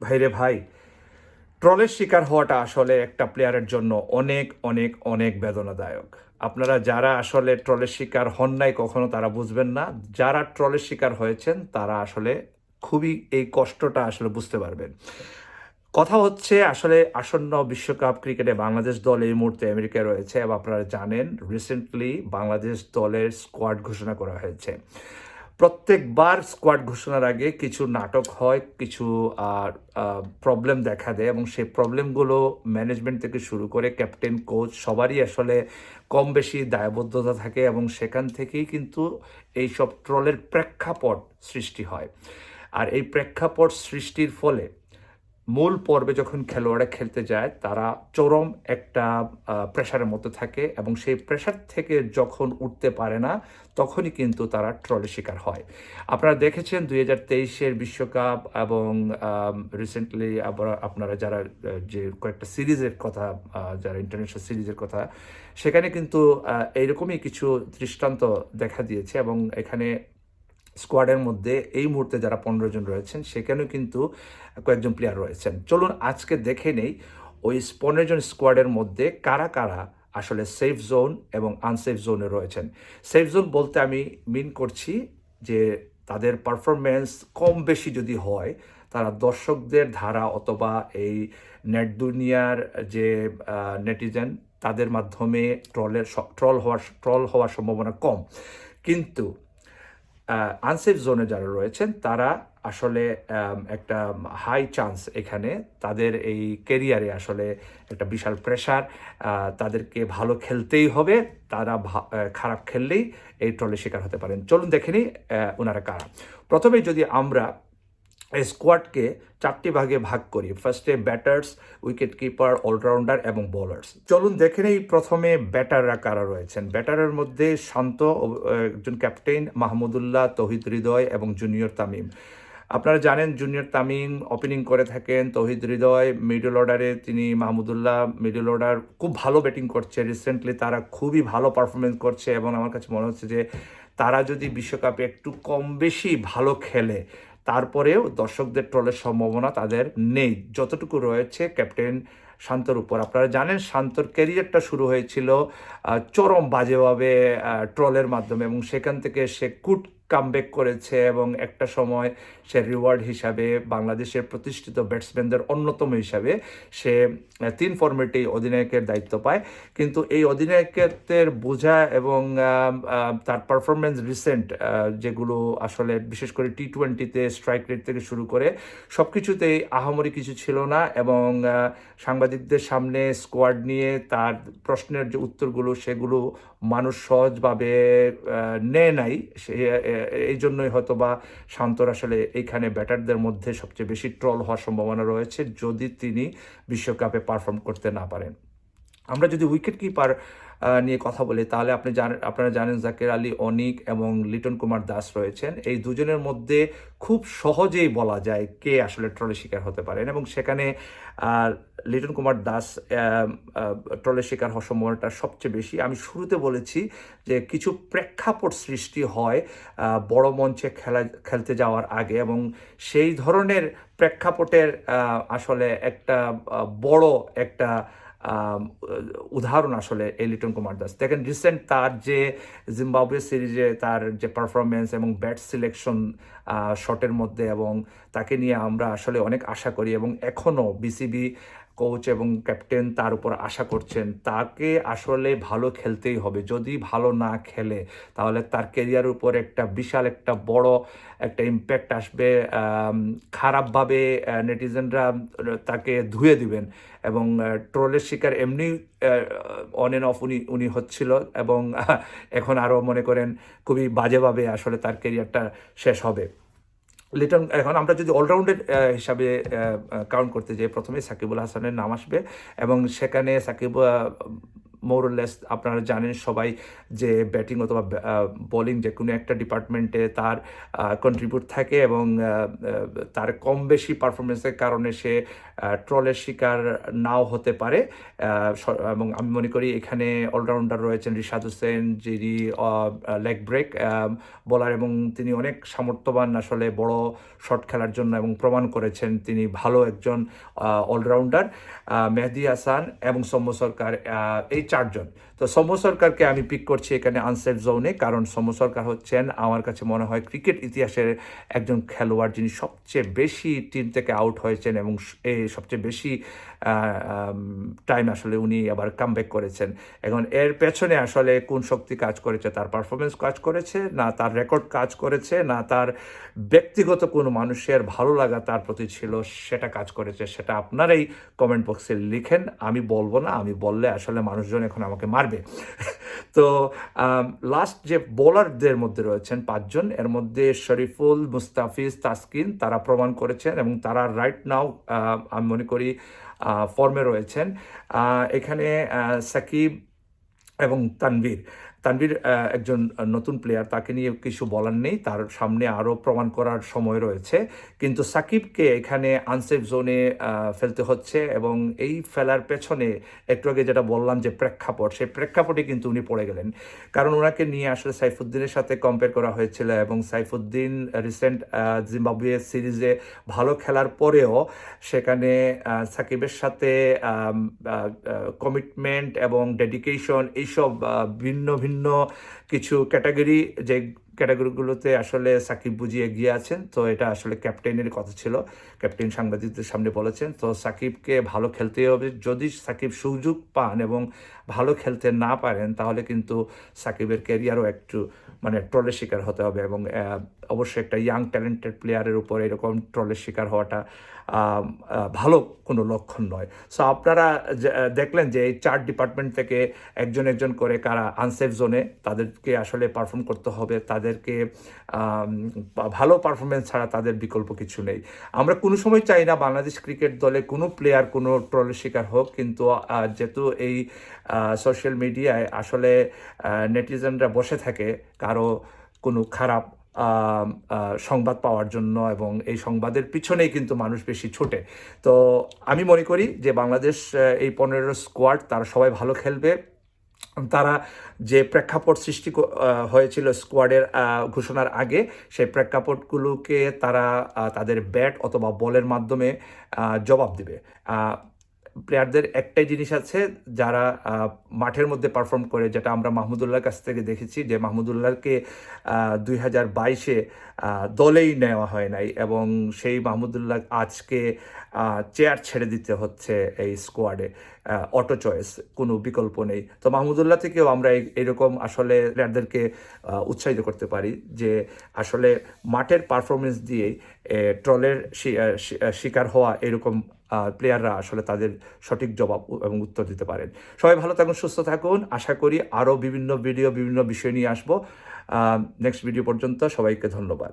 ভাইরে ভাই, ট্রলের শিকার হওয়াটা আসলে একটা প্লেয়ারের জন্য অনেক অনেক অনেক বেদনাদায়ক। আপনারা যারা আসলে ট্রলের শিকার হন নাই কখনো তারা বুঝবেন না। যারা ট্রলের শিকার হয়েছেন তারা আসলে খুবই এই কষ্টটা আসলে বুঝতে পারবেন। কথা হচ্ছে আসলে আসন্ন বিশ্বকাপ ক্রিকেটে বাংলাদেশ দল এই মুহূর্তে আমেরিকায় রয়েছে এবং আপনারা জানেন রিসেন্টলি বাংলাদেশ দলের স্কোয়াড ঘোষণা করা হয়েছে। প্রত্যেকবার স্কোয়াড ঘোষণার আগে কিছু নাটক হয়, কিছু, আর প্রবলেম দেখা দেয় এবং সেই প্রবলেমগুলো ম্যানেজমেন্ট থেকে শুরু করে ক্যাপ্টেন কোচ সবারই আসলে কম বেশি দায়বদ্ধতা থাকে এবং সেখান থেকেই কিন্তু এই সব ট্রলের প্রেক্ষাপট সৃষ্টি হয়। আর এই প্রেক্ষাপট সৃষ্টির ফলে মূল পর্বে যখন খেলোয়াড়রা খেলতে যায়, তারা চরম একটা প্রেশারের মধ্যে থাকে এবং সেই প্রেশার থেকে যখন উঠতে পারে না, তখনই কিন্তু তারা ট্রলের শিকার হয়। আপনারা দেখেছেন দুই হাজার তেইশের বিশ্বকাপ এবং রিসেন্টলি আবার আপনারা যারা যে কয়েকটা সিরিজের কথা যারা ইন্টারন্যাশনাল সিরিজের কথা, সেখানে কিন্তু এইরকমই কিছু দৃষ্টান্ত দেখা দিয়েছে এবং এখানে স্কোয়াডের মধ্যে এই মুহূর্তে যারা পনেরো জন রয়েছেন, সেখানেও কিন্তু কয়েকজন প্লেয়ার রয়েছেন। চলুন আজকে দেখে নেই ওই পনেরো জন স্কোয়াডের মধ্যে কারা কারা আসলে সেফ জোন এবং আনসেফ জোনে রয়েছেন। সেফ জোন বলতে আমি মিন করছি যে তাদের পারফরমেন্স কম বেশি যদি হয়, তারা দর্শকদের ধারা অথবা এই নেট দুনিয়ার যে নেটিজেন তাদের মাধ্যমে ট্রলের ট্রল হওয়ার ট্রল হওয়ার সম্ভাবনা কম। কিন্তু আনসেফ জোনে যারা রয়েছেন, তারা আসলে একটা হাই চান্স এখানে তাদের এই কেরিয়ারে আসলে একটা বিশাল প্রেশার তাদেরকে ভালো খেলতেই হবে, তারা খারাপ খেললেই এই ট্রলের শিকার হতে পারেন। চলুন দেখে নিই ওনারা কারা। প্রথমে যদি আমরা স্কোয়াডকে চারটি ভাগে ভাগ করি। ফার্স্টে ব্যাটার্স উইকেট কিপার অলরাউন্ডার এবং বোলার্স চলুন দেখে নেই প্রথমে ব্যাটাররা কারা রয়েছেন। ব্যাটারের মধ্যে শান্ত একজন ক্যাপ্টেন মাহমুদুল্লাহ, তহিদ হৃদয় এবং জুনিয়র তামিম। আপনারা জানেন জুনিয়র তামিম ওপেনিং করে থাকেন, তহিদ হৃদয় মিডল অর্ডারে তিনি মাহমুদুল্লাহ মিডল অর্ডার খুব ভালো ব্যাটিং করছে। রিসেন্টলি তারা খুবই ভালো পারফরমেন্স করছে এবং আমার কাছে মনে হচ্ছে যে তারা যদি বিশ্বকাপে একটু কম বেশি ভালো খেলে তারপরেও দর্শকদের ট্রলের সম্ভাবনা তাদের নেই। যতটুকু রয়েছে, ক্যাপ্টেন শান্তর উপর। আপনারা জানেন, শান্তর ক্যারিয়ারটা শুরু হয়েছিল চরম বাজেভাবে ট্রলের মাধ্যমে এবং সেখান থেকে সে কুট কামব্যাক করেছে এবং একটা সময় সে রিওয়ার্ড হিসাবে বাংলাদেশের প্রতিষ্ঠিত ব্যাটসম্যানদের অন্যতম হিসাবে সে তিন ফর্মেটেই অধিনায়কের দায়িত্ব পায়। কিন্তু এই অধিনায়কত্বের বোঝা এবং তার পারফরমেন্স রিসেন্ট যেগুলো আসলে বিশেষ করে টি টোয়েন্টিতে স্ট্রাইক রেট থেকে শুরু করে সব কিছুতেই আহামরি কিছু ছিল না এবং সাংবাদিকদের সামনে স্কোয়াড নিয়ে তার প্রশ্নের যে উত্তরগুলো সেগুলো মানুষ সহজভাবে নেয় নাই। সে এই জন্যই হয়তো বা শান্তর আসলে এইখানে ব্যাটারদের মধ্যে সবচেয়ে বেশি ট্রল হওয়ার সম্ভাবনা রয়েছে, যদি তিনি বিশ্বকাপে পারফর্ম করতে না পারেন। আমরা যদি উইকেট কিপার নিয়ে কথা বলি, তাহলে আপনি জানেন আপনারা জানেন জাকির আলী, অনিক এবং লিটন কুমার দাস রয়েছেন। এই দুজনের মধ্যে খুব সহজেই বলা যায় কে আসলে ট্রলের শিকার হতে পারেন এবং সেখানে লিটন কুমার দাস ট্রলের শিকার হওয়ার সম্ভাবনাটা সবচেয়ে বেশি। আমি শুরুতে বলেছি যে কিছু প্রেক্ষাপট সৃষ্টি হয় বড় মঞ্চে খেলা, খেলতে যাওয়ার আগে এবং সেই ধরনের প্রেক্ষাপটের আসলে একটা বড় একটা উদাহরণ আসলে এই লিটন কুমার দাস। দেখেন রিসেন্ট তার যে জিম্বাবুয়ে সিরিজে তার যে পারফরমেন্স এবং ব্যাট সিলেকশন শটের মধ্যে এবং তাকে নিয়ে আমরা আসলে অনেক আশা করি এবং এখনও বিসিবি কোচ এবং ক্যাপ্টেন তার উপর আশা করছেন, তাকে আসলে ভালো খেলতেই হবে। যদি ভালো না খেলে, তাহলে তার কেরিয়ারের উপর একটা বিশাল, একটা বড়, একটা ইম্প্যাক্ট আসবে খারাপভাবে নেটিজেনরা তাকে ধুয়ে দিবেন। এবং ট্রোলের শিকার এমনি অন অ্যান্ড অফ উনি উনি হচ্ছিল এবং এখন আরও মনে করেন খুবই বাজেভাবে আসলে তার কেরিয়ারটা শেষ হবে। লিটন এখন আমরা যদি অলরাউন্ডের হিসাবে কাউন্ট করতে যাই, প্রথমে সাকিবুল হাসানের নাম আসবে এবং সেখানে সাকিব মোরলেস আপনারা জানেন সবাই যে ব্যাটিং অথবা বোলিং যে কোনো একটা ডিপার্টমেন্টে তার কন্ট্রিবিউট থাকে এবং তার কম বেশি পারফরমেন্সের কারণে সে ট্রলের শিকার নাও হতে পারে। এবং আমি মনে করি এখানে অলরাউন্ডার রয়েছেন রিশাদ হোসেন, যিনি লেগ ব্রেক বলার এবং তিনি অনেক সামর্থ্যবান আসলে বড় শট খেলার জন্য এবং প্রমাণ করেছেন তিনি ভালো একজন অলরাউন্ডার মেহেদি হাসান এবং সৌম্য সরকার এই চারজন। তো সৌম্য সরকারকে আমি পিক করছি এখানে আনসেফ জোনে কারণ সৌম্য সরকার হচ্ছেন আমার কাছে মনে হয় ক্রিকেট ইতিহাসের একজন খেলোয়াড় যিনি সবচেয়ে বেশি টিম থেকে আউট হয়েছেন এবং সবচেয়ে বেশি টাইম আসলে উনি আবার কামব্যাক করেছেন। এখন এর পেছনে আসলে কোন শক্তি কাজ করেছে, তার পারফরমেন্স কাজ করেছে, না তার রেকর্ড কাজ করেছে, না তার ব্যক্তিগত কোনো মানুষের ভালো লাগা তার প্রতি ছিল, সেটা কাজ করেছে, সেটা আপনারাই কমেন্ট বক্সে লিখেন। আমি বলব না, আমি বললে আসলে মানুষজন এখন আমাকে মারবে। তো লাস্ট যে বোলারদের মধ্যে রয়েছেন পাঁচজন, এর মধ্যে শরীফুল, মুস্তাফিজ, তাসকিন তারা প্রমাণ করেছেন এবং তারা রাইট নাও আমি মনে করি ফর্মে রয়েছেন। এখানে সাকিব এবং তানভীর। তানভীর একজন নতুন প্লেয়ার তাকে নিয়ে কিছু বলার নেই। তার সামনে আরও প্রমাণ করার সময় রয়েছে। কিন্তু সাকিবকে এখানে আনসেফ জোনে ফেলতে হচ্ছে এবং এই ফেলার পেছনে একটু আগে যেটা বললাম যে প্রেক্ষাপট সেই প্রেক্ষাপটে কিন্তু উনি পড়ে গেলেন। কারণ ওনাকে নিয়ে আসলে সাইফুদ্দিনের সাথে কম্পেয়ার করা হয়েছিল এবং সাইফুদ্দিন রিসেন্ট জিম্বাবুয়ে সিরিজে ভালো খেলার পরেও সেখানে সাকিবের সাথে কমিটমেন্ট এবং ডেডিকেশন এইসব আহ, ভিন্ন ভিন্ন কিছু ক্যাটাগরি যে ক্যাটাগরিগুলোতে আসলে সাকিব বুঝিয়ে এগিয়ে আছেন, তো এটা আসলে ক্যাপ্টেনের কথা ছিল। ক্যাপ্টেন সাংবাদিকদের সামনে বলেছেন, তো সাকিবকে ভালো খেলতে হবে। যদি সাকিব সুযোগ পান এবং ভালো খেলতে না পারেন, তাহলে কিন্তু সাকিবের ক্যারিয়ারও একটু মানে ট্রলের শিকার হতে হবে এবং অবশ্যই একটা ইয়াং ট্যালেন্টেড প্লেয়ারের উপর এরকম ট্রলের শিকার হওয়াটা ভালো কোনো লক্ষণ নয়। সো আপনারা দেখলেন যে এই চার ডিপার্টমেন্ট থেকে একজন একজন করে কারা আনসেফ জোনে তাদেরকে আসলে পারফর্ম করতে হবে, তাদেরকে ভালো পারফরমেন্স ছাড়া তাদের বিকল্প কিছু নেই। আমরা কোনো সময় চাই না বাংলাদেশ ক্রিকেট দলে কোনো প্লেয়ার কোনো ট্রলের শিকার হোক, কিন্তু যেহেতু এই সোশ্যাল মিডিয়ায় আসলে নেটিজেনরা বসে থাকে কারও কোনো খারাপ সংবাদ পাওয়ার জন্য এবং এই সংবাদের পিছনেই কিন্তু মানুষ বেশি ছোটে। তো আমি মনে করি যে বাংলাদেশ এই পনেরো স্কোয়াড তারা সবাই ভালো খেলবে। তারা যে প্রেক্ষাপট সৃষ্টি হয়েছিল স্কোয়াডের ঘোষণার আগে, সেই প্রেক্ষাপটগুলোকে তারা তাদের ব্যাট অথবা বলের মাধ্যমে জবাব দিবে। প্লেয়ারদের একটাই জিনিস আছে, যারা মাঠের মধ্যে পারফর্ম করে, যেটা আমরা মাহমুদুল্লাহর কাছ থেকে দেখেছি যে মাহমুদুল্লাহকে দুই হাজার বাইশে দলেই নেওয়া হয় নাই এবং সেই মাহমুদুল্লাহ আজকে চেয়ার ছেড়ে দিতে হচ্ছে এই স্কোয়াডে অটো চয়েস কোনো বিকল্প নেই। তো মাহমুদুল্লাহ থেকেও আমরা এরকম আসলে প্লেয়ারদেরকে উৎসাহিত করতে পারি যে আসলে মাঠের পারফরমেন্স দিয়েই ট্রলের শিকার হওয়া এরকম প্লেয়াররা আসলে তাদের সঠিক জবাব এবং উত্তর দিতে পারেন। সবাই ভালো থাকুন, সুস্থ থাকুন। আশা করি আরও বিভিন্ন ভিডিও বিভিন্ন বিষয় নিয়ে আসব। নেক্সট ভিডিও পর্যন্ত সবাইকে ধন্যবাদ।